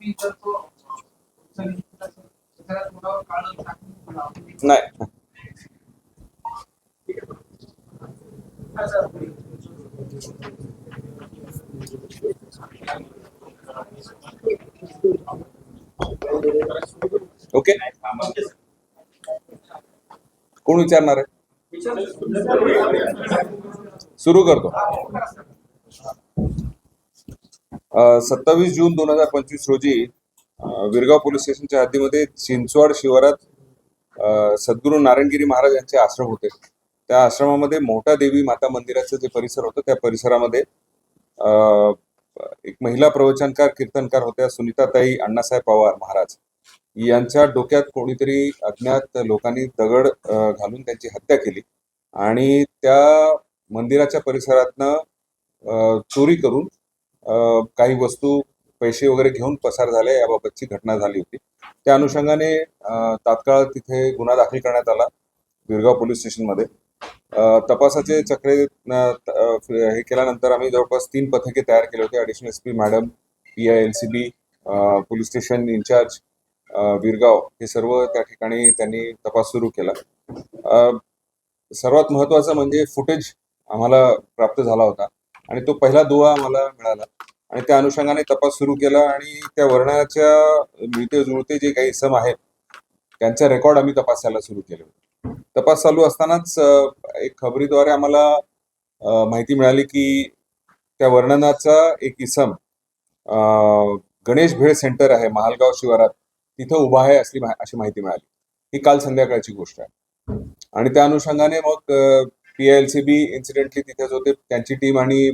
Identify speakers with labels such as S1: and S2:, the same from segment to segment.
S1: जर तो
S2: नाही. ओके. कोण विचारणार आहे? सुरू करतो. सत्तावीस जून दोन हजार पंचवीस रोजी विरगाव पोलीस स्टेशनच्या हद्दीमध्ये चिंचवाड शिवारात सद्गुरू नारायणगिरी महाराज यांचे आश्रम होते. त्या आश्रमामध्ये मोठा देवी माता मंदिराचं जे परिसर होतं त्या परिसरामध्ये एक महिला प्रवचनकार कीर्तनकार होत्या सुनीताताई अण्णासाहेब पवार महाराज. यांच्या डोक्यात कोणीतरी अज्ञात लोकांनी दगड घालून त्यांची हत्या केली आणि त्या मंदिराच्या परिसरातनं चोरी करून काही वस्तू पैसे वगैरे घेऊन पसार झाले याबाबतची घटना झाली होती. त्या अनुषंगाने तात्काळ तिथे गुन्हा दाखल करण्यात आला विरगाव पोलीस स्टेशनमध्ये. तपासाचे चक्रे हे केल्यानंतर आम्ही जवळपास तीन पथके तयार केले होते. Additional S P madam P I L C B police station incharge Virgaon हे सर्व त्या ठिकाणी त्यांनी तपास सुरू केला. सर्वात महत्त्वाचं म्हणजे फुटेज आम्हाला प्राप्त झाला होता. आणि तो पहिला दुवा मला मिळाला. आणि त्या अनुषंगाने तपास सुरू केला आणि त्या वर्णाच्या मिळते जुळते जे काही इसम आहेत त्यांचा रेकॉर्ड आम्ही तपासायला सुरू केले होते. तपास चालू असतानाच एक खबरीद्वारे आम्हाला माहिती मिळाली की त्या वर्णनाचा एक इसम अ, गणेश भेळ सेंटर आहे महालगाव शिवारात. तिथं उभा आहे असली अशी माहिती मिळाली. ही काल संध्याकाळची गोष्ट आहे. आणि त्या अनुषंगाने मग P I L C B incidentally तिथेच होते त्यांची टीम आणि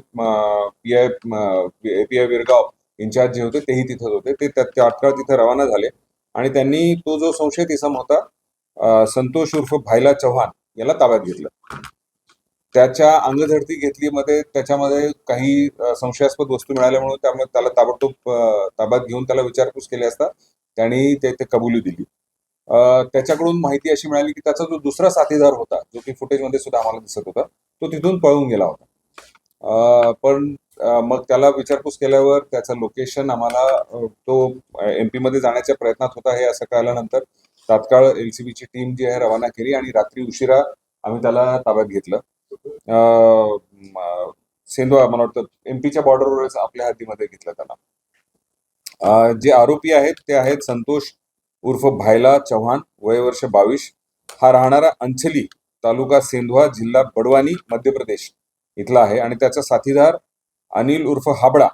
S2: P I P I Virgaon incharge जे होते तेही तिथेच होते. ते त्या- तात्काळ तिथे रवाना झाले. आणि त्यांनी तो जो संशयित इसम होता संतोष उर्फ भाईला चव्हाण याला ताब्यात घेतलं. त्याच्या अंगझडती घेतली मध्ये त्याच्यामध्ये काही संशयास्पद वस्तू मिळाल्यामुळे त्यामुळे त्याला ताबडतोब ताब्यात घेऊन त्याला विचारपूस केली असता त्यांनी ते कबुली दिली. त्याच्याकडून माहिती अशी मिळाली की त्याचा जो दुसरा साथीदार होता जो की फुटेजमध्ये सुद्धा आम्हाला दिसत होता तो तिथून पळून गेला होता. पण मग त्याला विचारपूस केल्यावर त्याचं लोकेशन आम्हाला तो एमपी मध्ये जाण्याच्या प्रयत्नात होता हे असं कळल्यानंतर तात्काळ एलसीबीची टीम जी आहे रवाना केली आणि रात्री उशिरा आम्ही त्याला ताब्यात घेतलं. सेंदवा मला वाटतं एमपीच्या बॉर्डरवरच आपल्या हद्दीमध्ये घेतलं त्याला. जे आरोपी आहेत ते आहेत संतोष उर्फ भायला चव्हाण वय वर्ष बावीस. हा राहणारा अंचली तालुका सेंधवा जिल्हा बडवानी मध्य प्रदेश. इथला आहे आणि त्याचा साथीदार अनिल उर्फ हाबडा.